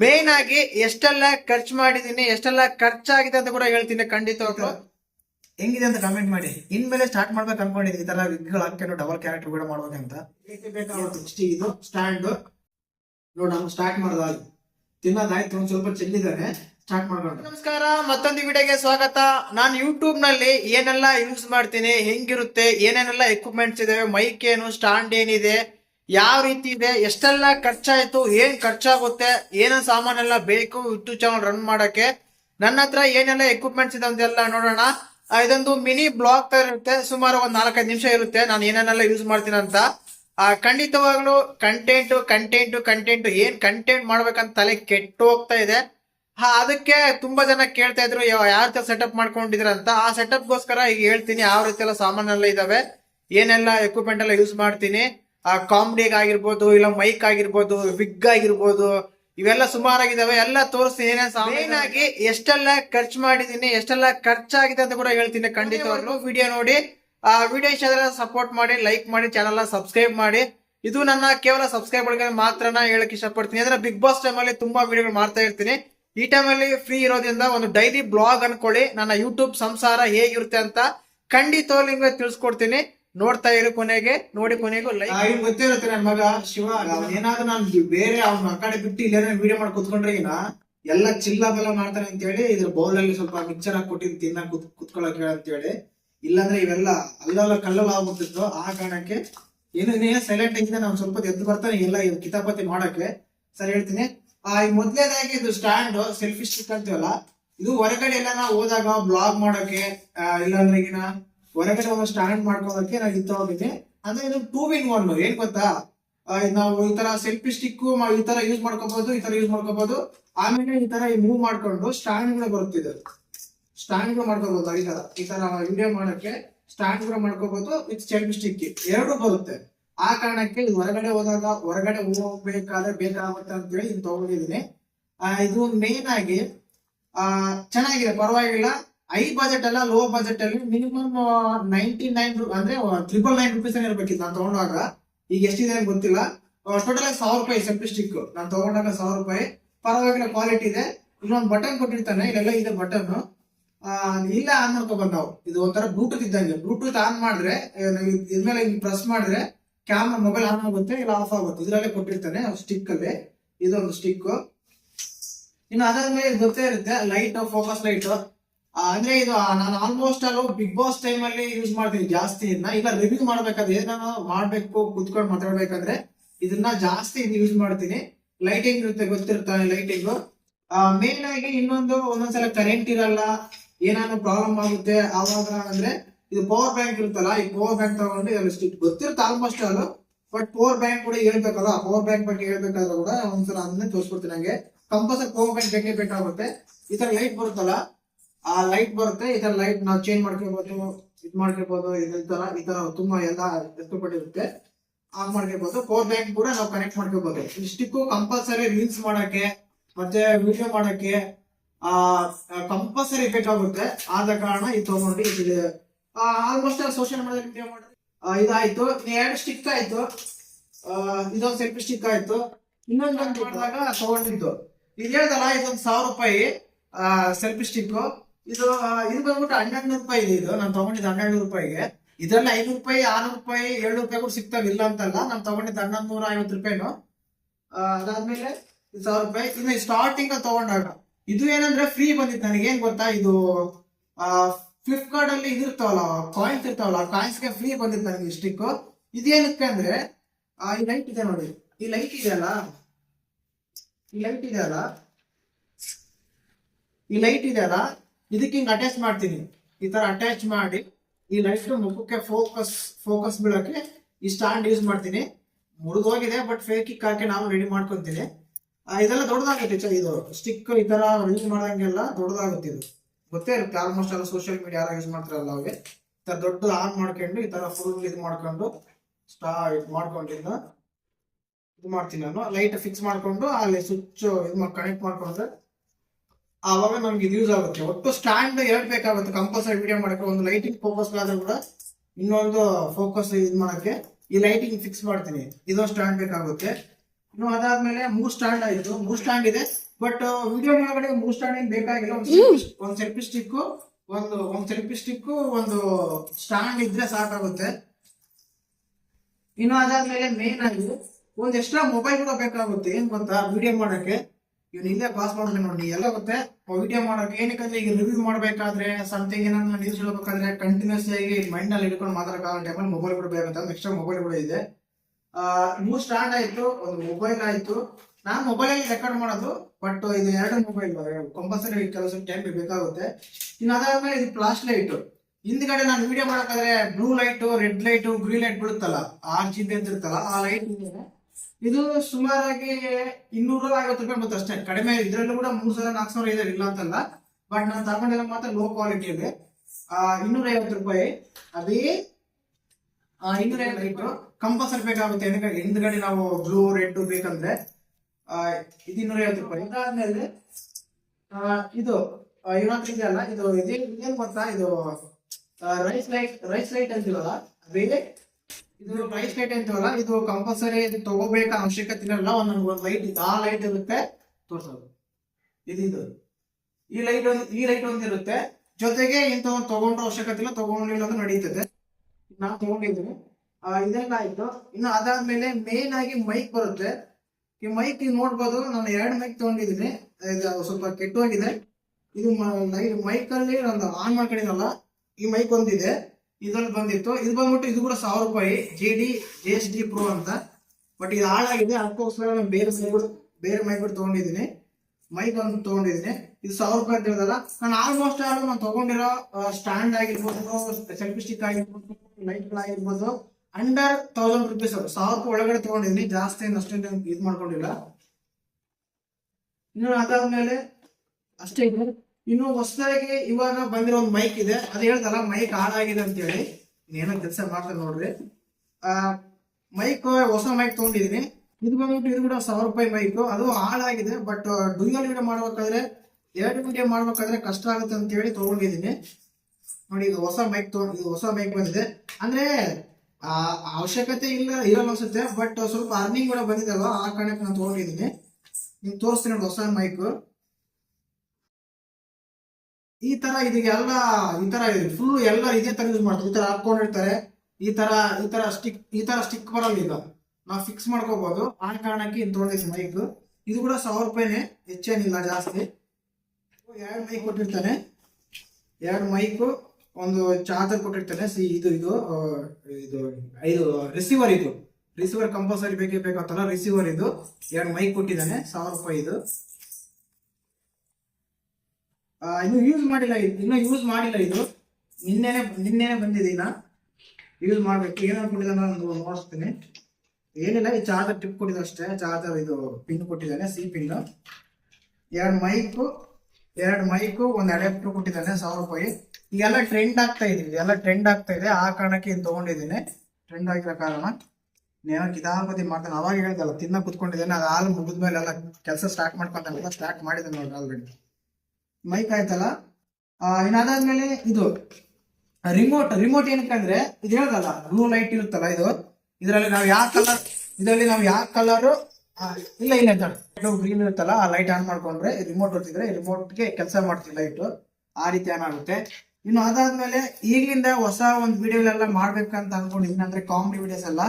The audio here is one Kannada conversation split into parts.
ಮೇನ್ ಆಗಿ ಎಷ್ಟೆಲ್ಲ ಖರ್ಚು ಮಾಡಿದೀನಿ ಎಷ್ಟೆಲ್ಲ ಖರ್ಚಾಗಿದೆ ಅಂತ ಕೂಡ ಹೇಳ್ತೀನಿ ಖಂಡಿತವಾಗ್ಲು ಹೆಂಗಿದೆ ಅಂತ ಕಮೆಂಟ್ ಮಾಡಿ. ಇನ್ಮೇಲೆ ಸ್ಟಾರ್ಟ್ ಮಾಡ್ಬೇಕು ಅನ್ಕೊಂಡಿದ್ದೀನಿ ಈ ತರ ವಿಗ್ಗಳು ಹಾಕೊಂಡು ಡಬಲ್ ಕ್ಯಾರೆಕ್ಟರ್ ಕೂಡ ಮಾಡ್ಬೇಕಂತ ಇದು ಸ್ಟ್ಯಾಂಡ್ ನೋಡ ಸ್ಟಾರ್ಟ್ ಮಾಡೋದಾಗಿ ತಿನ್ನೋದಾಯ್ತು ಒಂದ್ ಸ್ವಲ್ಪ ಚೆಲ್ಲಿದ್ದಾರೆ. ಸ್ಟಾರ್ಟ್ ಮಾಡ್ಕೊಂಡು ನಮಸ್ಕಾರ ಮತ್ತೊಂದು ವಿಡಿಯೋಗೆ ಸ್ವಾಗತ. ನಾನು ಯೂಟ್ಯೂಬ್ನಲ್ಲಿ ಏನೆಲ್ಲ ಯೂಸ್ ಮಾಡ್ತೀನಿ ಹೆಂಗಿರುತ್ತೆ ಏನೇನೆಲ್ಲ ಎಕ್ವಿಪ್ಮೆಂಟ್ಸ್ ಇದಾವೆ ಮೈಕ್ ಏನು ಸ್ಟಾಂಡ್ ಏನಿದೆ ಯಾವ ರೀತಿ ಇದೆ ಎಷ್ಟೆಲ್ಲ ಖರ್ಚಾಯ್ತು ಏನ್ ಖರ್ಚಾಗುತ್ತೆ ಏನೇನ್ ಸಾಮಾನೆಲ್ಲ ಬೇಕು ಯೂಟ್ಯೂಬ್ ಚಾನಲ್ ರನ್ ಮಾಡಕ್ಕೆ. ನನ್ನ ಹತ್ರ ಏನೆಲ್ಲ ಎಕ್ವಿಪ್ಮೆಂಟ್ಸ್ ಇದೆ ಅಂತೆಲ್ಲ ನೋಡೋಣ. ಇದೊಂದು ಮಿನಿ ಬ್ಲಾಗ್ ತರ ಇರುತ್ತೆ ಸುಮಾರು ಒಂದ್ ನಾಲ್ಕೈದು ನಿಮಿಷ ಇರುತ್ತೆ. ನಾನು ಏನೇನೆಲ್ಲ ಯೂಸ್ ಮಾಡ್ತೀನಿ ಅಂತ. ಆ, ಖಂಡಿತವಾಗ್ಲೂ ಕಂಟೆಂಟ್ ಕಂಟೆಂಟ್ ಕಂಟೆಂಟ್ ಏನ್ ಕಂಟೆಂಟ್ ಮಾಡ್ಬೇಕಂತ ತಲೆ ಕೆಟ್ಟು ಹೋಗ್ತಾ ಇದೆ. ಹಾ ಅದಕ್ಕೆ ತುಂಬಾ ಜನ ಕೇಳ್ತಾ ಇದ್ರು ಯಾವ ತರ ಸೆಟಪ್ ಮಾಡ್ಕೊಂಡಿದ್ರ ಅಂತ. ಆ ಸೆಟಪ್ ಗೋಸ್ಕರ ಈಗ ಹೇಳ್ತೀನಿ ಯಾವ ರೀತಿ ಎಲ್ಲ ಸಾಮಾನೆಲ್ಲ ಇದಾವೆ ಏನೆಲ್ಲ ಎಕ್ವಿಪ್ಮೆಂಟ್ ಎಲ್ಲ ಯೂಸ್ ಮಾಡ್ತೀನಿ. ಆ ಕಾಮಿಡಿಗ್ ಆಗಿರ್ಬೋದು ಇಲ್ಲ ಮೈಕ್ ಆಗಿರ್ಬೋದು ವಿಗ್ ಆಗಿರ್ಬೋದು ಇವೆಲ್ಲ ಸುಮಾರಾಗಿದಾವೆ ಎಲ್ಲ ತೋರಿಸ್ತೀನಿ ಏನೇನ್ ಆಗಿ ಎಷ್ಟೆಲ್ಲ ಖರ್ಚು ಮಾಡಿದೀನಿ ಎಷ್ಟೆಲ್ಲ ಖರ್ಚಾಗಿದೆ ಅಂತ ಕೂಡ ಹೇಳ್ತೀನಿ ಖಂಡಿತವಾಗ್ಲು. ವಿಡಿಯೋ ನೋಡಿ. ಆ ವಿಡಿಯೋ ಇಷ್ಟ ಆದ್ರೆ ಸಪೋರ್ಟ್ ಮಾಡಿ ಲೈಕ್ ಮಾಡಿ ಚಾನಲ್ ಸಬ್ಸ್ಕ್ರೈಬ್ ಮಾಡಿ. ಇದು ನನ್ನ ಕೇವಲ ಸಬ್ಸ್ಕ್ರೈಬರ್ಗೆ ಮಾತ್ರ ಹೇಳಕ್ ಇಷ್ಟಪಡ್ತೀನಿ. ಅಂದ್ರೆ ಬಿಗ್ ಬಾಸ್ ಟೈಮ್ ಅಲ್ಲಿ ತುಂಬಾ ವಿಡಿಯೋಗಳು ಮಾಡ್ತಾ ಇರ್ತೀನಿ. ಈ ಟೈಮ್ ಅಲ್ಲಿ ಫ್ರೀ ಇರೋದ್ರಿಂದ ಒಂದು ಡೈಲಿ ಬ್ಲಾಗ್ ಅನ್ಕೊಳ್ಳಿ. ನನ್ನ ಯೂಟ್ಯೂಬ್ ಸಂಸಾರ ಹೇಗಿರುತ್ತೆ ಅಂತ ಖಂಡಿತವಾಗ್ಲೂ ನಿಮ್ಗೆ ತಿಳಿಸ್ಕೊಡ್ತೀನಿ. ನೋಡ್ತಾ ಇರು ಕೊನೆಗೆ, ನೋಡಿ ಕೊನೆಗೂ ಲೈಕ್ ಗೊತ್ತಿರುತ್ತೆ ನನ್ ಮಗ ಶಿವ. ಏನಾದ್ರೂ ನಾನು ಬೇರೆ ಅವ್ನ ಆ ಕಡೆ ಬಿಟ್ಟು ಇಲ್ಲೇನೋ ವಿಡಿಯೋ ಮಾಡಿ ಕುತ್ಕೊಂಡ್ರೆ ಈಗ ಎಲ್ಲ ಚಿಲ್ಲ ಬೆಲ್ಲ ಮಾಡ್ತಾನೆ ಅಂತ ಹೇಳಿ ಇದ್ರ ಬೌಲ್ ಅಲ್ಲಿ ಸ್ವಲ್ಪ ಮಿಕ್ಸರ್ ಹಾಕಿ ಕೊಟ್ಟಿದ್ದು ತಿನ್ನ ಕುತ್ ಹೇಳ ಅಂತ ಹೇಳಿ ಇಲ್ಲಾಂದ್ರೆ ಇವೆಲ್ಲ ಅಲ್ಲಲ್ಲ ಕಲ್ಲಲ್ಲ ಆಗ್ಬಿಡ್ತಿತ್ತು ಆ ಕಾರಣಕ್ಕೆ ಏನು ಸೈಲೆಂಟ್ ಆಗಿದೆ ನಾವು ಸ್ವಲ್ಪ ಎದ್ದು ಬರ್ತಾನೆ ಎಲ್ಲ ಕಿತಾಪತಿ ಮಾಡಕ್ಕೆ. ಸರಿ, ಹೇಳ್ತೀನಿ. ಆ, ಈ ಮೊದ್ಲೇದಾಗಿ ಇದು ಸ್ಟ್ಯಾಂಡ್ ಸೆಲ್ಫಿ ಸ್ಟಿಕ್ ಅಂತೀವಲ್ಲ, ಇದು ಹೊರಗಡೆ ಎಲ್ಲ ನಾವು ಹೋದಾಗ ಬ್ಲಾಗ್ ಮಾಡೋಕೆ ಇಲ್ಲಾಂದ್ರೆ ಈಗ ಹೊರಗಡೆ ಒಂದು ಸ್ಟ್ಯಾಂಡ್ ಮಾಡ್ಕೊಳ್ಳೋಕೆ ನಾವು ಹೋಗಿದ್ದೆ ಅಂದ್ರೆ ಇದು ಟೂ ಇನ್ ಒನ್ ಏನ್ ಗೊತ್ತಾ? ನಾವು ಈ ತರ ಸೆಲ್ಫಿ ಸ್ಟಿಕ್ ಈ ತರ ಯೂಸ್ ಮಾಡ್ಕೋಬಹುದು ಈ ತರ ಯೂಸ್ ಮಾಡ್ಕೋಬಹುದು ಆಮೇಲೆ ಈ ತರ ಮೂವ್ ಮಾಡ್ಕೊಂಡು ಸ್ಟ್ಯಾಂಡ್ ಬರುತ್ತಿದೆ. ಸ್ಟ್ಯಾಂಡ್ ಕೂಡ ಮಾಡ್ಕೋಬಹುದು ಈ ತರ. ಈ ತರ ವಿಡಿಯೋ ಮಾಡಕ್ಕೆ ಸ್ಟ್ಯಾಂಡ್ ಕೂಡ ಮಾಡ್ಕೋಬಹುದು ವಿತ್ ಸೆಲ್ಫಿ ಸ್ಟಿಕ್ ಎರಡು ಬರುತ್ತೆ. ಆ ಕಾರಣಕ್ಕೆ ಇದು ಹೊರಗಡೆ ಹೋದಾಗ, ಹೊರಗಡೆ ಹೋಗ್ಬೇಕಾದ್ರೆ ಬೇಕಾಗುತ್ತೆ ಅಂತ ಹೇಳಿ ಇದು ತಗೊಂಡಿದ್ದೀನಿ. ಇದು ಮೇನ್ ಆಗಿ ಚೆನ್ನಾಗಿದೆ, ಪರವಾಗಿಲ್ಲ. ಐ ಬಜೆಟ್ ಅಲ್ಲ ಲೋ ಬಜೆಟ್ ಅಲ್ಲಿ ಮಿನಿಮಮ್ ನೈನ್ಟಿ ನೈನ್ ಅಂದ್ರೆ ಟ್ರಿಪಲ್ ನೈನ್ ರುಪೀಸ್ ಇರ್ಬೇಕಿತ್ತು ನಾನು ತಗೊಂಡಾಗ? ಈಗ ಎಷ್ಟಿದೆ ಅಂತ ಗೊತ್ತಿಲ್ಲ. ಟೋಟಲ್ ಆಗಿ ಸಾವಿರ ರೂಪಾಯಿ ಸೆಪ್ಟಿಸ್ಟಿಕ್ ನಾನು ತಗೊಂಡಾಗ ಸಾವಿರ ರೂಪಾಯಿ. ಪರವಾಗಿಲ್ಲ ಕ್ವಾಲಿಟಿ ಇದೆ. ಇನ್ನೊಂದು ಬಟನ್ ಕೊಟ್ಟಿರ್ತಾನೆ, ಇಲ್ಲೆಲ್ಲ ಇದೆ ಬಟನ್ ಇಲ್ಲ ಆನ್ ಮಾಡ್ಕೋಬಹುದು ನಾವು. ಇದು ಒಂಥರ ಬ್ಲೂಟೂತ್ ಇದ್ದಂಗೆ. ಬ್ಲೂಟೂತ್ ಆನ್ ಮಾಡಿದ್ರೆ ಇದ್ಮೇಲೆ ಪ್ರೆಸ್ ಮಾಡಿದ್ರೆ ಕ್ಯಾಮ್ರಾ ಮೊಬೈಲ್ ಆನ್ ಆಗುತ್ತೆ, ಇಲ್ಲ ಆಫ್ ಆಗುತ್ತೆ. ಇದರಲ್ಲೇ ಕೊಟ್ಟಿರ್ತಾನೆ ಸ್ಟಿಕ್ ಅಲ್ಲಿ. ಇದೊಂದು ಸ್ಟಿಕ್ ಇನ್ನು ಅದಾದ್ಮೇಲೆ ಗೊತ್ತೇ ಇರುತ್ತೆ ಲೈಟ್ ಫೋಕಸ್ ಲೈಟ್ ಅಂದ್ರೆ ಇದು ನಾನು ಆಲ್ಮೋಸ್ಟ್ ಅಲ್ಲೂ ಬಿಗ್ ಬಾಸ್ ಟೈಮ್ ಅಲ್ಲಿ ಯೂಸ್ ಮಾಡ್ತೀನಿ ಜಾಸ್ತಿ. ಇದನ್ನ ಈಗ ರಿವ್ಯೂ ಮಾಡ್ಬೇಕಾದ್ರೆ ಏನಾದ್ರು ಮಾಡ್ಬೇಕು, ಕುತ್ಕೊಂಡು ಮಾತಾಡ್ಬೇಕಂದ್ರೆ ಇದನ್ನ ಜಾಸ್ತಿ ಇದು ಯೂಸ್ ಮಾಡ್ತೀನಿ. ಲೈಟಿಂಗ್ ಇರುತ್ತೆ ಗೊತ್ತಿರ್ತಾನೆ ಲೈಟಿಂಗ್ ಮೇನ್ ಆಗಿ ಇನ್ನೊಂದು, ಒಂದೊಂದ್ಸಲ ಕರೆಂಟ್ ಇರಲ್ಲ ಏನಾದ್ರು ಪ್ರಾಬ್ಲಮ್ ಆಗುತ್ತೆ, ಆವಾಗ ಅಂದ್ರೆ ಇದು ಪವರ್ ಬ್ಯಾಂಕ್ ಇರುತ್ತಲ್ಲ, ಈ ಪವರ್ ಬ್ಯಾಂಕ್ ತಗೊಂಡು ಸ್ಟಿಕ್ ಗೊತ್ತಿರುತ್ತೆ ಆಲ್ಮೋಸ್ಟ್ ಅಲ್ಲ ಬಟ್ ಪವರ್ ಬ್ಯಾಂಕ್ ಕೂಡ ಹೇಳ್ಬೇಕಲ್ಲ ಪವರ್ ಬ್ಯಾಂಕ್ ಬಗ್ಗೆ ಹೇಳ್ಬೇಕಾದ್ರೆ ಕೂಡ ಒಂದ್ಸಲ ಅದನ್ನೇ ತೋರಿಸ್ಕೊಡ್ತೀನಿ ನಂಗೆ. ಕಂಪಲ್ಸರಿ ಪವರ್ ಬ್ಯಾಂಕ್ ಬೇಕೇ ಬೇಕಾಗುತ್ತೆ? ಈ ತರ ಲೈಟ್ ಬರುತ್ತಲ್ಲ ಆ ಲೈಟ್ ಬರುತ್ತೆ ಇದರ ಲೈಟ್ ನಾವು ಚೇಂಜ್ ಮಾಡ್ಕೋಬಹುದು ಇದ್ ಮಾಡ್ಕೋಬಹುದು ಈ ತರ ಈ ತರ ತುಂಬಾ ಎಲ್ಲ ಎತ್ತುಪಟ್ಟಿರುತ್ತೆ ಆನ್ ಮಾಡ್ಕೋಬಹುದು ಪವರ್ ಬ್ಯಾಂಕ್ ಕೂಡ ನಾವು ಕನೆಕ್ಟ್ ಮಾಡ್ಕೋಬಹುದು ಇಷ್ಟಕ್ಕೂ ಕಂಪಲ್ಸರಿ ರೀಲ್ಸ್ ಮಾಡಕ್ಕೆ ಮತ್ತೆ ವಿಡಿಯೋ ಮಾಡಕ್ಕೆ ಆ ಕಂಪಲ್ಸರಿ ಆಗುತ್ತೆ. ಆದ ಕಾರಣ ಇದು ತಗೊಂಡು ಇದು ಆಲ್ಮೋಸ್ಟ್ ಸೋಷಿಯಲ್ ಮೀಡಿಯಾದಲ್ಲಿ ವಿಡಿಯೋ ಆ, ಇದಾಯ್ತು. ಎರಡು ಸ್ಟಿಕ್ ಆಯ್ತು. ಇದೊಂದು ಸೆಲ್ಫಿ ಸ್ಟಿಕ್ ಆಯ್ತು. ಇನ್ನೊಂದು ಮಾಡಿದಾಗ ತಗೊಂಡಿದ್ದು. ಇದು ಹೇಳ್ದಲ್ಲ ಇದೊಂದು ಸಾವಿರ ರೂಪಾಯಿ ಸೆಲ್ಫಿ ಸ್ಟಿಕ್ ಇದು ಇದು ಬಂದ್ಬಿಟ್ಟು ಹನ್ನೆರಡು ನೂರು ರೂಪಾಯಿ ಇದೆ ಇದು. ನಾನು ತಗೊಂಡಿದ್ದು ಹನ್ನೆರಡು ರೂಪಾಯಿಗೆ. ಇದರಲ್ಲಿ ಐನೂರು ರೂಪಾಯಿ ಆರು ರೂಪಾಯಿ ಏಳ್ನೂರು ರೂಪಾಯಿ ಕೂಡ ಸಿಗ್ತಾವ ಇಲ್ಲ ಅಂತಲ್ಲ. ನಾನು ತಗೊಂಡಿದ್ದು ಹನ್ನೊಂದು ನೂರ ಐವತ್ತು ರೂಪಾಯಿನು. ಅದಾದ್ಮೇಲೆ ಇದು ಸಾವಿರ ರೂಪಾಯಿ. ಇನ್ನು ಸ್ಟಾರ್ಟಿಂಗ್ ಅಲ್ಲಿ ತಗೊಂಡಾಗ ಇದು ಏನಂದ್ರೆ ಫ್ರೀ ಬಂದಿತ್ತು ನನಗೆ. ಏನ್ ಗೊತ್ತಾ? ಇದು ಫ್ಲಿಪ್ಕಾರ್ಟ್ ಅಲ್ಲಿ ಇದಿರ್ತಾವಲ್ಲ ಕಾಯಿನ್ಸ್ ಇರ್ತಾವಲ್ಲ ಕಾಯಿನ್ಸ್ಗೆ ಫ್ರೀ ಬಂದಿತ್ತು ನನಗೆ ಸ್ಟಿಕ್ ಇದೇನಕ್ಕೆ ಅಂದ್ರೆ ಆ, ಈ ಲೈಟ್ ಇದೆ ನೋಡಿ. ಈ ಲೈಟ್ ಇದೆಯಲ್ಲ ಈ ಲೈಟ್ ಇದೆಯಲ್ಲ ಈ ಲೈಟ್ ಇದೆಯಲ್ಲ ಇದಕ್ಕೆ ಹಿಂಗೆ ಅಟ್ಯಾಚ್ ಮಾಡ್ತೀನಿ. ಈ ತರ ಅಟ್ಯಾಚ್ ಮಾಡಿ ಈ ಲೈಟ್ ಮುಖಕ್ಕೆ ಫೋಕಸ್ ಫೋಕಸ್ ಬೀಳಕ್ಕೆ ಈ ಸ್ಟ್ಯಾಂಡ್ ಯೂಸ್ ಮಾಡ್ತೀನಿ. ಮುರಿದೋಗಿದೆ ಬಟ್ ಫೇಕ್ ಹಾಕಿ ನಾನು ರೆಡಿ ಮಾಡ್ಕೊಂತೀನಿ. ಇದೆಲ್ಲ ದೊಡ್ಡದಾಗುತ್ತೆ ಇದು ಸ್ಟಿಕ್ ಈ ತರ ಯೂಸ್ ಮಾಡಂಗೆಲ್ಲ ದೊಡ್ಡದಾಗುತ್ತೆ ಇದು. ಗೊತ್ತೇ ಇರುತ್ತೆ ಆಲ್ಮೋಸ್ಟ್ ಎಲ್ಲ ಸೋಷಿಯಲ್ ಮೀಡಿಯಾ ಯಾರು ಯೂಸ್ ಮಾಡ್ತಾರಲ್ಲ ಅವಾಗ. ಈ ತರ ದೊಡ್ಡ ಆನ್ ಮಾಡ್ಕೊಂಡು ಈ ತರ ಫುಲ್ ಇದು ಮಾಡ್ಕೊಂಡು ಸ್ಟಾ ಇದು ಮಾಡ್ಕೊಂಡಿದ್ದ ಇದು ಮಾಡ್ತೀನಿ ನಾನು. ಲೈಟ್ ಫಿಕ್ಸ್ ಮಾಡ್ಕೊಂಡು, ಅಲ್ಲಿ ಸ್ವಿಚ್ ಇದು ಕನೆಕ್ಟ್ ಮಾಡ್ಕೊಂಡ್ರೆ ಆವಾಗ ನಮ್ಗೆ ಇದು ಯೂಸ್ ಆಗುತ್ತೆ. ಒಟ್ಟು ಸ್ಟ್ಯಾಂಡ್ ಎರಡು ಬೇಕಾಗುತ್ತೆ. ಕಂಪಲ್ಸರಿ ವಿಡಿಯೋ ಮಾಡಕ್ಕೆ ಒಂದು ಲೈಟಿಂಗ್ ಫೋಕಸ್ ಆದ್ರೂ ಕೂಡ ಇನ್ನೊಂದು ಫೋಕಸ್ ಇದು ಮಾಡಕ್ಕೆ ಈ ಲೈಟಿಂಗ್ ಫಿಕ್ಸ್ ಮಾಡ್ತೀನಿ. ಇದೊಂದು ಸ್ಟ್ಯಾಂಡ್ ಬೇಕಾಗುತ್ತೆ. ಇನ್ನು ಅದಾದ್ಮೇಲೆ ಮೂರ್ ಸ್ಟ್ಯಾಂಡ್ ಆಯ್ತು. ಮೂರ್ ಸ್ಟ್ಯಾಂಡ್ ಇದೆ. ಬಟ್ ವಿಡಿಯೋ ಮಾಡಿ ಮೂರ್ ಸ್ಟ್ಯಾಂಡ್ ಬೇಕಾಗಿಲ್ಲ. ಒಂದು selfie- ಒಂದ್ ಸೆಲ್ಫಿ ಸ್ಟಿಕ್ ಒಂದು ಒಂದು ಸೆಲ್ಫಿ ಸ್ಟಿಕ್ ಒಂದು ಸ್ಟ್ಯಾಂಡ್ ಇದ್ರೆ ಸಾಕಾಗುತ್ತೆ. ಇನ್ನು ಅದಾದ್ಮೇಲೆ ಮೇನ್ ಆಗಿ ಒಂದ್ ಎಕ್ಸ್ಟ್ರಾ ಮೊಬೈಲ್ ಕೂಡ ಬೇಕಾಗುತ್ತೆ. ಏನ್ ಗೊತ್ತಾ? ವಿಡಿಯೋ ಮಾಡಕ್ಕೆ. ಇವ್ನು ಇಲ್ಲೇ ಪಾಸ್ ಮಾಡಿದ್ರೆ ನೋಡಿ ಎಲ್ಲ ಗೊತ್ತೆ? ವಿಡಿಯೋ ಮಾಡೋಕೆ ಏನಕ್ಕಂದ್ರೆ ಈಗ ರಿವ್ಯೂ ಮಾಡ್ಬೇಕಾದ್ರೆ ಸಮಥಿಂಗ್ ಏನನ್ನ ನ್ಯೂಸ್ ಹೇಳ್ಬೇಕಾದ್ರೆ ಕಂಟಿನ್ಯೂಸ್ ಆಗಿ ಮೈಂಡ್ನಲ್ಲಿ ಇಟ್ಕೊಂಡು ಮಾತಾಡಕ್ಕಾಗೋ ಟೈಮಲ್ಲಿ ಮೊಬೈಲ್ ಕೂಡ ಬೇಕಂತ ಎಕ್ಸ್ಟ್ರಾ ಮೊಬೈಲ್ ಕೂಡ ಇದೆ. ಮೂರ್ ಸ್ಟ್ಯಾಂಡ್ ಆಯ್ತು, ಒಂದು ಮೊಬೈಲ್ ಆಯ್ತು. ನಾನು ಮೊಬೈಲ್ ಅಲ್ಲಿ ರೆಕಾರ್ಡ್ ಮಾಡೋದು ಬಟ್ ಇದು ಎರಡು ಮೊಬೈಲ್ ಕಂಪಲ್ಸರಿ ಕೆಲಸ ಟೈಮ್ ಬೇಕಾಗುತ್ತೆ. ಇನ್ನು ಅದಾದ್ಮೇಲೆ ಇದು ಫ್ಲಾಶ್ ಲೈಟ್ ಹಿಂದ್ಗಡೆ ನಾನು video ಮಾಡೋಕ್ಕಾದ್ರೆ blue light red light green light ಬೀಳುತ್ತಲ್ಲ R G B ಅಂತ ಇರುತ್ತಲ್ಲ, ಆ ಲೈಟ್ ಇದು ಸುಮಾರಾಗಿ ಇನ್ನೂರ ಐವತ್ತು ರೂಪಾಯಿ ಬರುತ್ತೆ ಅಷ್ಟೇ. ಕಡಿಮೆ ಇದ್ರಲ್ಲೂ ಕೂಡ ಮೂರ್ ಸಾವಿರ, ನಾಲ್ಕು ಸಾವಿರ ಇದೆ, ಇಲ್ಲ ಅಂತಲ್ಲ. ಬಟ್ ನಾನು ತಗೊಂಡಿರೋ ಮಾತ್ರ ಲೋ ಕ್ವಾಲಿಟಿ ಇದೆ. ಇನ್ನೂರ ಐವತ್ತು ರೂಪಾಯಿ. ಅದೇ ಇನ್ನೂರ ಐವತ್ತು ಕಂಪಲ್ಸರಿ ಬೇಕಾಗುತ್ತೆ ಏನಕ್ಕೆ ಹಿಂದ್ಗಡೆ ನಾವು ಬ್ಲೂ ರೆಡ್ ಬೇಕಂದ್ರೆ. ಇದು ಇನ್ನೂರ ಐವತ್ತು ರೂಪಾಯಿ. ಇದಾದ್ಮೇಲೆ ಇದು ಇವತ್ತು ಇದೆಯಲ್ಲ ಇದು ಇದೇ ಇದೇನ್ ಗೊತ್ತಾ ಇದು ರೈಸ್ ಲೈಟ್ ರೈಸ್ ಲೈಟ್ ಅಂತಿಲ್ಲ ಬೇರೆ ಇದು ರೈಸ್ ಲೈಟ್ ಅಂತೀವಲ್ಲ ಇದು ಕಂಪಲ್ಸರಿ ಇದು ತಗೋಬೇಕ ಅವಶ್ಯಕತೆ ಇರಲ್ಲ, ಒಂದು ಲೈಟ್ ಆ ಲೈಟ್ ಇರುತ್ತೆ, ತೋರ್ಸೋದು. ಇದಿದು ಇದು. ಈ ಲೈಟ್ ಒಂದು, ಈ ಲೈಟ್ ಒಂದು ಇರುತ್ತೆ. ಜೊತೆಗೆ ಇಂಥ ಒಂದು ತಗೊಂಡ್ರ ಅವಶ್ಯಕತೆ ಇಲ್ಲ ತಗೊಂಡಿಲ್ಲ ಅಂದ್ರೆ ನಡೀತದೆ. ನಾನು ತಗೊಂಡಿದ್ದೀನಿ. ಇದೆಲ್ಲ ಆಯ್ತು. ಇನ್ನು ಅದಾದ್ಮೇಲೆ ಮೇನ್ ಆಗಿ ಮೈಕ್ ಬರುತ್ತೆ. ಈ ಮೈಕ್ ನೀವು ನೋಡ್ಬೋದು, ನಾನು ಎರಡು ಮೈಕ್ ತಗೊಂಡಿದ್ದೀನಿ. ಇದು ಸ್ವಲ್ಪ ಕೆಟ್ಟೋಗಿದೆ ಇದು ಮೈಕ್ ನಾನು ಆನ್ ಮಾಡ್ಕೊಂಡಿರಲ್ಲ ಈ ಮೈಕ್ ಒಂದಿದೆ. ಇದ್ರಲ್ಲಿ ಬಂದಿತ್ತು. ಇದು ಬಂದ್ಬಿಟ್ಟು ಇದು ಕೂಡ ಸಾವಿರ ರೂಪಾಯಿ. G D G S D pro ಅಂತ. ಬಟ್ ಇದು ಹಾಳಾಗಿದೆ. ಅದಕ್ಕೋಸ್ಕರ ನಾನು ಬೇರೆ ಮೈಗಳು ಬೇರೆ ಮೈಕ್ ತೊಗೊಂಡಿದ್ದೀನಿ. ಮೈಕ್ ಒಂದು ತೊಗೊಂಡಿದ್ದೀನಿ. ಇದು ಸಾವಿರ ರೂಪಾಯಿ ಅಂತ ಹೇಳಿದಲ್ಲ, ನಾನು ಆಲ್ಮೋಸ್ಟ್ ಆಲ್ ನಾನು ತೊಗೊಂಡಿರೋ ಸ್ಟ್ಯಾಂಡ್ ಆಗಿರ್ಬೋದು ಸೆಲ್ಫಿ ಸ್ಟಿಕ್ ಆಗಿರ್ಬೋದು ಲೈಟ್ಗಳಾಗಿರ್ಬೋದು ಅಂಡರ್ ತೌಸಂಡ್ ರುಪೀಸ್ ಸಾವಿರ ರೂಪಾಯಿ ಒಳಗಡೆ ತಗೊಂಡಿದ್ದೀನಿ. ಜಾಸ್ತಿ ಏನು ಅಷ್ಟೇನು ಇದು ಮಾಡ್ಕೊಂಡಿಲ್ಲ. ಇನ್ನು ಅದಾದ್ಮೇಲೆ ಅಷ್ಟೇ ಇದೆ ಇನ್ನು ಹೊಸದಾಗಿ ಇವಾಗ ಬಂದಿರೋ ಒಂದು ಮೈಕ್ ಇದೆ. ಅದು ಹೇಳ್ದಲ್ಲ ಮೈಕ್ ಹಾಳಾಗಿದೆ ಅಂತ ಹೇಳಿ ಏನೋ ಕೆಲಸ ಮಾಡ್ತಾರೆ ನೋಡ್ರಿ. ಆ ಮೈಕ್ ಹೊಸ ಮೈಕ್ ತಗೊಂಡಿದೀನಿ. ಇದು ಬಂದ್ಬಿಟ್ಟು ಇದು ಕೂಡ ಸಾವಿರ ರೂಪಾಯಿ ಮೈಕ್ ಅದು ಹಾಳಾಗಿದೆ ಬಟ್ ಡುಯಲ್ ವಿಡಿಯೋ ಮಾಡ್ಬೇಕಾದ್ರೆ, ಎರಡು ವಿಡಿಯೋ ಮಾಡ್ಬೇಕಾದ್ರೆ ಕಷ್ಟ ಆಗುತ್ತೆ ಅಂತ ಹೇಳಿ ತಗೊಂಡಿದ್ದೀನಿ ನೋಡಿ, ಇದು ಹೊಸ ಮೈಕ್ ತಗೊಂಡ್, ಇದು ಹೊಸ ಮೈಕ್ ಬಂದಿದೆ. ಅಂದ್ರೆ, ಆ, ಅವಶ್ಯಕತೆ ಇಲ್ಲ ಇರಲ್ಲ ಅನ್ಸುತ್ತೆ ಬಟ್ ಸ್ವಲ್ಪ ಅರ್ನಿಂಗ್ ಕೂಡ ಬಂದಿದಲ್ವಾ ಆ ಕಾರಣಕ್ಕೆ ನಾನು ತಗೊಂಡಿದ್ದೀನಿ ನಿಮ್ಗೆ ತೋರಿಸ್ತೀನಿ ನೋಡಿ, ಹೊಸ ಮೈಕ್ ಈ ತರ ಇದಕ್ಕೆಲ್ಲ ಈ ತರ ಫುಲ್ ಎಲ್ಲ ಇದೇ ತರ ಯೂಸ್ ಮಾಡ್ತಾರೆ. ಈ ತರ ಹಾಕೊಂಡಿರ್ತಾರೆ ಈ ತರ ಈ ತರ ಸ್ಟಿಕ್ ಈ ತರ ಸ್ಟಿಕ್ ಬರಲ್ಲ ಈಗ. ನಾವು ಫಿಕ್ಸ್ ಮಾಡ್ಕೋಬಹುದು ಆ ಕಾರಣಕ್ಕೆ ತೊಗೊಂಡಿದ್ದೀನಿ ಮೈಕ್ ಇದು ಕೂಡ ಸಾವಿರ ರೂಪಾಯಿನೇ. ಹೆಚ್ಚೇನಿಲ್ಲ ಜಾಸ್ತಿ. ಎರಡು ಮೈಕ್ ಕೊಟ್ಟಿರ್ತಾನೆ. ಎರಡು ಮೈಕ್ ಒಂದು ಚಾರ್ಜರ್ ಕೊಟ್ಟಿರ್ತಾನೆ. ಸಿ, ಇದು ಇದು ಇದು ಇದು ರಿಸೀವರ್ ಇದು. ರಿಸೀವರ್ ಕಂಪಲ್ಸರಿ ಬೇಕೇ ಬೇಕಾಗ್ತಲ್ಲ ರಿಸೀವರ್ ಇದು. ಎರಡು ಮೈಕ್ ಕೊಟ್ಟಿದ್ದಾನೆ. ಸಾವಿರ ರೂಪಾಯಿ ಇದು. ಇನ್ನು ಯೂಸ್ ಮಾಡಿಲ್ಲ ಇನ್ನು ಯೂಸ್ ಮಾಡಿಲ್ಲ ಇದು. ನಿನ್ನೆನೆ ನಿನ್ನೆನೆ ಬಂದಿದೆ ಇನ್ನ. ಯೂಸ್ ಮಾಡ್ಬೇಕು. ಏನು ಕೊಟ್ಟಿದ್ದಾನೆ ನಾನು ನೋಡಿಸ್ತೀನಿ. ಏನಿಲ್ಲ, ಈ ಚಾರ್ಜರ್ ಟಿಪ್ ಕೊಟ್ಟಿದ್ದ ಅಷ್ಟೇ. ಚಾರ್ಜರ್ ಇದು ಪಿನ್ ಕೊಟ್ಟಿದ್ದಾನೆ ಸಿ ಪಿನ್ ಎರಡು ಮೈಕು ಎರಡು ಮೈಕು ಒಂದು ಅಡಾಪ್ಟರ್ ಕೊಟ್ಟಿದ್ದಾನೆ, ಸಾವಿರ ರೂಪಾಯಿ. ಈಗೆಲ್ಲ ಟ್ರೆಂಡ್ ಆಗ್ತಾ ಇದೆ ಎಲ್ಲ ಟ್ರೆಂಡ್ ಆಗ್ತಾ ಇದೆ. ಆ ಕಾರಣಕ್ಕೆ ಇದು ತಗೊಂಡಿದ್ದೀನಿ. ಟ್ರೆಂಡ್ ಆಗಿರೋ ಕಾರಣ. ಏನೋ ಕಿತಾಪತಿ ಮಾಡ್ತಾನೆ ಅವಾಗ ಹೇಳ್ದಲ್ಲ ತಿನ್ನ ಕುತ್ಕೊಂಡಿದ್ದೇನೆ. ಅದು ಹಾಲು ಮುಗಿದ್ಮೇಲೆ ಎಲ್ಲ ಕೆಲಸ ಸ್ಟಾರ್ಟ್ ಮಾಡ್ಕೊಂತಾನೆಲ್ಲ ಸ್ಟಾರ್ಟ್ ಮಾಡಿದ್ದಾನೆ ನೋಡಿ ಆಲ್ರೆಡಿ ಮೈಕ್ ಆಯ್ತಲ್ಲ? ಅದಾದ್ಮೇಲೆ ಇದು ರಿಮೋಟ್ ರಿಮೋಟ್ ಏನಕ್ಕೆ ಅಂದ್ರೆ ಇದು ಹೇಳ್ದಲ್ಲ ಬ್ಲೂ ಲೈಟ್ ಇರುತ್ತಲ್ಲ ಇದು? ಇದರಲ್ಲಿ ನಾವು ಯಾವ ಕಲರ್ ಇದರಲ್ಲಿ ನಾವು ಯಾವ ಕಲರ್ ಇಲ್ಲ ಇಲ್ಲ ಗ್ರೀನ್ ಇರುತ್ತಲ್ಲ, ಆ ಲೈಟ್ ಆನ್ ಮಾಡ್ಕೊಂಡ್ರೆ ರಿಮೋಟ್ ಹೊತ್ತಿದ್ರೆ ರಿಮೋಟ್ಗೆ ಕೆಲಸ ಮಾಡ್ತೀವಿ ಲೈಟ್ ಆ ರೀತಿ ಆನ್ ಆಗುತ್ತೆ. ಇನ್ನು ಅದಾದ್ಮೇಲೆ ಈಗಲಿಂದ ಹೊಸ ಒಂದು ವಿಡಿಯೋಗಳೆಲ್ಲ ಮಾಡ್ಬೇಕಂತ ಅನ್ಕೊಂಡಿದ್ದೀನಿ ಅಂದ್ರೆ ಕಾಮಿಡಿ ವಿಡಿಯೋಸ್ ಎಲ್ಲ.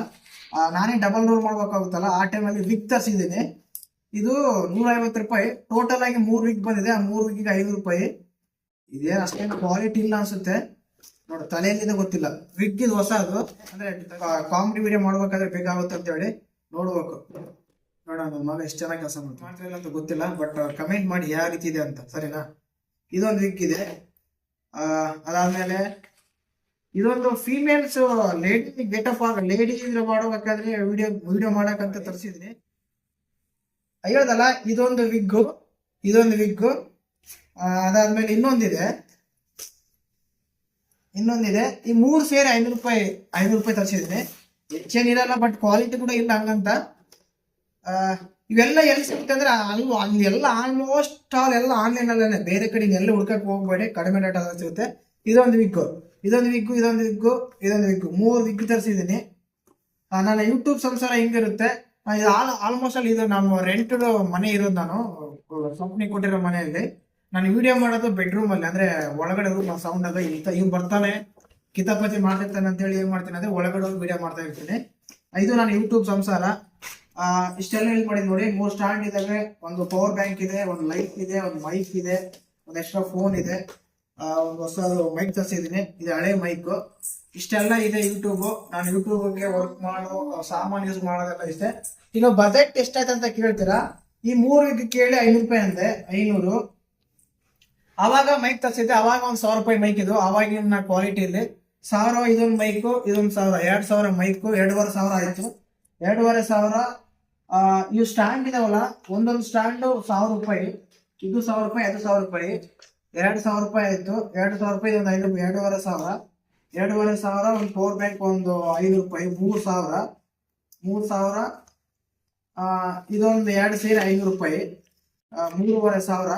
ನಾನೇ ಡಬಲ್ ರೋಲ್ ಮಾಡ್ಬೇಕಾಗುತ್ತಲ್ಲ, ಆ ಟೈಮಲ್ಲಿ ವಿಕ್ ತರಿಸಿದ್ದೀನಿ ಇದು ನೂರ ಐವತ್ತು ರೂಪಾಯಿ. ಟೋಟಲ್ ಆಗಿ ಮೂರು ವೀಕ್ ಬಂದಿದೆ. ಆ ಮೂರು ವಿಗ್ ಐದು ರೂಪಾಯಿ. ಇದೇನು ಅಷ್ಟೇನು ಕ್ವಾಲಿಟಿ ಇಲ್ಲ ಅನ್ಸುತ್ತೆ. ನೋಡು, ತಲೆಯಲ್ಲಿದೆ ಗೊತ್ತಿಲ್ಲ. ವಿಗ್ ಇದು ಹೊಸದು ಅಂದ್ರೆ ಕಾಮಿಡಿ ವಿಡಿಯೋ ಮಾಡ್ಬೇಕಾದ್ರೆ ಬೇಕಾಗುತ್ತೆ ಅಂತ ಹೇಳಿ ನೋಡ್ಬೇಕು. ನೋಡೋಣ ಮಗ ಎಷ್ಟು ಚೆನ್ನಾಗಿ ಕೆಲಸ ಮಾಡ್ತಾರೆ ಅಂತ ಗೊತ್ತಿಲ್ಲ ಬಟ್ ಕಮೆಂಟ್ ಮಾಡಿ ಯಾವ ರೀತಿ ಇದೆ ಅಂತ, ಸರಿನಾ? ಇದೊಂದು ವಿಗ್ ಇದೆ. ಅದಾದ್ಮೇಲೆ ಇದೊಂದು ಫೀಮೇಲ್ಸ್ ಲೇಡಿ ಗೆಟಪ್ ಆಗ ಲೇಡಿ ಇದ್ರೆ ಮಾಡ್ಬೇಕಾದ್ರೆ ವಿಡಿಯೋ ವಿಡಿಯೋ ಮಾಡಕ್ಕಂತ ತರಿಸಿದ್ದೀನಿ ಹೇಳ್ದಲ್ಲ, ಇದೊಂದು ವಿಗ್ಗು ಇದೊಂದು ವಿಗ್ಗು. ಅದಾದ್ಮೇಲೆ ಇನ್ನೊಂದಿದೆ. ಇನ್ನೊಂದಿದೆ. ಈ ಮೂರು ಸೇರಿ ಐನೂರು ರೂಪಾಯಿ ಐನೂರು ರೂಪಾಯಿ ತರಿಸಿದ್ದೀನಿ. ಹೆಚ್ಚೇನಿರಲ್ಲ ಬಟ್ ಕ್ವಾಲಿಟಿ ಕೂಡ ಇಲ್ಲ ಹಂಗಂತ. ಇವೆಲ್ಲ ಎಲ್ಲಿ ಸಿಗುತ್ತೆ ಅಂದ್ರೆ, ಅಲ್ಲಿ ಎಲ್ಲ ಆಲ್ಮೋಸ್ಟ್ ಆಲ್ ಎಲ್ಲ ಆನ್ಲೈನ್ ಅಲ್ಲೇ ಬೇರೆ ಕಡೆ ಎಲ್ಲ ಹುಡ್ಕಕ್ ಹೋಗ್ಬೇಡಿ, ಕಡಿಮೆ ರೇಟ್ ಸಿಗುತ್ತೆ. ಇದೊಂದು ವಿಗ್ಗು ಇದೊಂದು ವಿಗ್ಗು ಇದೊಂದು ವಿಗ್ಗು ಇದೊಂದು ವಿಗ್ಗು. ಮೂರು ವಿಗ್ ತರಿಸಿದ್ದೀನಿ. ನನ್ನ ಯೂಟ್ಯೂಬ್ ಸಂಸಾರ ಹಿಂಗಿರುತ್ತೆ. ಇದು ಆಲ್ಮೋಸ್ಟ್ ಅಲ್ಲಿ ಇದು ನಾನು ರೆಂಟ್ ಮನೆ ಇರೋದು ನಾನು ಕಂಪ್ನಿ ಕೊಟ್ಟಿರೋ ಮನೆಯಲ್ಲಿ. ನಾನು ವಿಡಿಯೋ ಮಾಡೋದು ಬೆಡ್ರೂಮ್ ಅಲ್ಲಿ, ಅಂದ್ರೆ ಒಳಗಡೆ ಸೌಂಡ್ ಅದ ಇಲ್ಲಿ ಇವ್ ಬರ್ತಾನೆ, ಕಿತಾಪತಿ ಮಾಡ್ತಿರ್ತಾನೆ ಅಂತ ಹೇಳಿ ಏನ್ ಮಾಡ್ತೀನಿ ಅಂದ್ರೆ ಒಳಗಡೆ ಹೋಗಿ ವಿಡಿಯೋ ಮಾಡ್ತಾ ಇರ್ತೀನಿ. ಇದು ನಾನು ಯೂಟ್ಯೂಬ್ ಸಂಸಾರ. ಇಷ್ಟೆಲ್ಲ ಹೇಳಿ ಮಾಡಿದ್ ನೋಡಿ, ಮೂರ್ ಸ್ಟ್ಯಾಂಡ್ ಇದಾವೆ ಒಂದು ಪವರ್ ಬ್ಯಾಂಕ್ ಇದೆ, ಒಂದು ಲೈಟ್ ಇದೆ, ಒಂದು ಮೈಕ್ ಇದೆ, ಒಂದು ಎಕ್ಸ್ಟ್ರಾ ಫೋನ್ ಇದೆ. ಒಂದು ಹೊಸ ಮೈಕ್ ತರಿಸಿದೀನಿ. ಇದು ಹಳೆ ಮೈಕ್ ಇಷ್ಟೆಲ್ಲ ಇದೆ ಯೂಟ್ಯೂಬು ನಾನು ಯೂಟ್ಯೂಬ್ಗೆ ವರ್ಕ್ ಮಾಡೋ, ಸಾಮಾನು ಯೂಸ್ ಮಾಡೋದೆಲ್ಲ ಇಷ್ಟೇ. ಈಗ ಬಜೆಟ್ ಎಷ್ಟಾಯ್ತು ಅಂತ ಕೇಳ್ತೀರಾ? ಈ ಮೂರು ಇದು ಕೇಳಿ ಐನೂರು ರೂಪಾಯಿ ಅಂದೆ, ಐನೂರು. ಅವಾಗ ಮೈಕ್ ತರಿಸಿದ್ದೆ, ಅವಾಗ ಒಂದು ಸಾವಿರ ರೂಪಾಯಿ ಮೈಕ್ ಇದು. ಅವಾಗಿನ ಕ್ವಾಲಿಟಿ ಇಲ್ಲಿ ಸಾವಿರ ಇದೊಂದು ಮೈಕು ಇದೊಂದು ಸಾವಿರ. ಎರಡು ಸಾವಿರ ಮೈಕು ಎರಡೂವರೆ ಸಾವಿರ ಆಯ್ತು. ಎರಡೂವರೆ ಸಾವಿರ ಇವು ಸ್ಟ್ಯಾಂಡ್ ಇದಾವಲ್ಲ, ಒಂದೊಂದು ಸ್ಟ್ಯಾಂಡು ಸಾವಿರ ರೂಪಾಯಿ. ಇದು ಸಾವಿರ ರೂಪಾಯಿ, ಅದು ಸಾವಿರ ರೂಪಾಯಿ. ಎರಡು ಸಾವಿರ ರೂಪಾಯಿ ಆಯಿತು. ಎರಡು ಸಾವಿರ ರೂಪಾಯಿ ಒಂದು ಐದು, ಎರಡೂವರೆ ಸಾವಿರ. ಎರಡೂವರೆ ಸಾವಿರ, ಒಂದು ಪವರ್ ಬ್ಯಾಂಕ್ ಒಂದು ಐನೂರು ರೂಪಾಯಿ, ಮೂರು ಸಾವಿರ. ಮೂರು ಸಾವಿರ ಇದೊಂದು ಎರಡು ಸೇರಿ ಐನೂರು ರೂಪಾಯಿ. ಮೂರುವರೆ ಸಾವಿರ.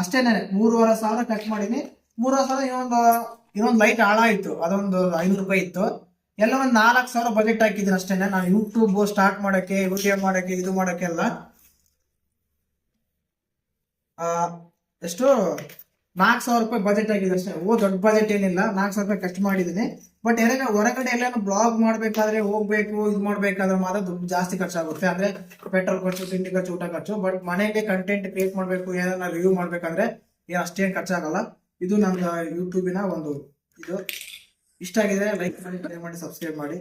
ಅಷ್ಟೇನೆ, ಮೂರುವರೆ ಸಾವಿರ ಕಟ್ ಮಾಡೀನಿ. ಮೂರುವರೆ ಸಾವಿರ ಇನ್ನೊಂದು ಇನ್ನೊಂದು ಲೈಟ್ ಹಾಳಾಯಿತು ಅದೊಂದು ಐನೂರು ರೂಪಾಯಿ ಇತ್ತು. ಎಲ್ಲ ಒಂದು ನಾಲ್ಕು ಸಾವಿರ ಬಜೆಟ್ ಹಾಕಿದ್ದೀನಿ ಅಷ್ಟೇನೆ. ನಾನು ಯೂಟ್ಯೂಬ್ ಸ್ಟಾರ್ಟ್ ಮಾಡೋಕ್ಕೆ ವಿಡಿಯೋ ಮಾಡೋಕ್ಕೆ, ಇದು ಮಾಡೋಕ್ಕೆಲ್ಲ ಎಷ್ಟು? ನಾಲ್ಕು ಸಾವಿರ ರೂಪಾಯಿ ಬಜೆಟ್ ಆಗಿದೆ ಅಷ್ಟೇ. ಓ, ದೊಡ್ಡ ಬಜೆಟ್ ಏನಿಲ್ಲ. ನಾಲ್ಕು ಸಾವಿರ ರೂಪಾಯಿ ಖರ್ಚು ಮಾಡಿದ್ದೀನಿ. ಬಟ್ ಎಲ್ಲ ಹೊರಗಡೆ ಎಲ್ಲಾನು ಬ್ಲಾಗ್ ಮಾಡಬೇಕಾದ್ರೆ ಹೋಗ್ಬೇಕು, ಇದು ಮಾಡ್ಬೇಕಾದ್ರೆ ಮಾತ್ರ ದುಡ್ಡು ಜಾಸ್ತಿ ಖರ್ಚಾಗುತ್ತೆ. ಅಂದ್ರೆ ಪೆಟ್ರೋಲ್ ಖರ್ಚು, ತಿಂಡಿ ಖರ್ಚು, ಊಟ ಖರ್ಚು. ಬಟ್ ಮನೆಯಲ್ಲಿ ಕಂಟೆಂಟ್ ಕ್ರಿಯೇಟ್ ಮಾಡಬೇಕು ಏನಾರ ರಿವ್ಯೂ ಮಾಡ್ಬೇಕಂದ್ರೆ ಏನು ಅಷ್ಟೇನು ಖರ್ಚಾಗಲ್ಲ. ಇದು ನನ್ನ ಯೂಟ್ಯೂಬಿನ ಒಂದು ಇದು. ಇಷ್ಟ ಆಗಿದೆ ಲೈಕ್ ಮಾಡಿ ಸಬ್ಸ್ಕ್ರೈಬ್ ಮಾಡಿ.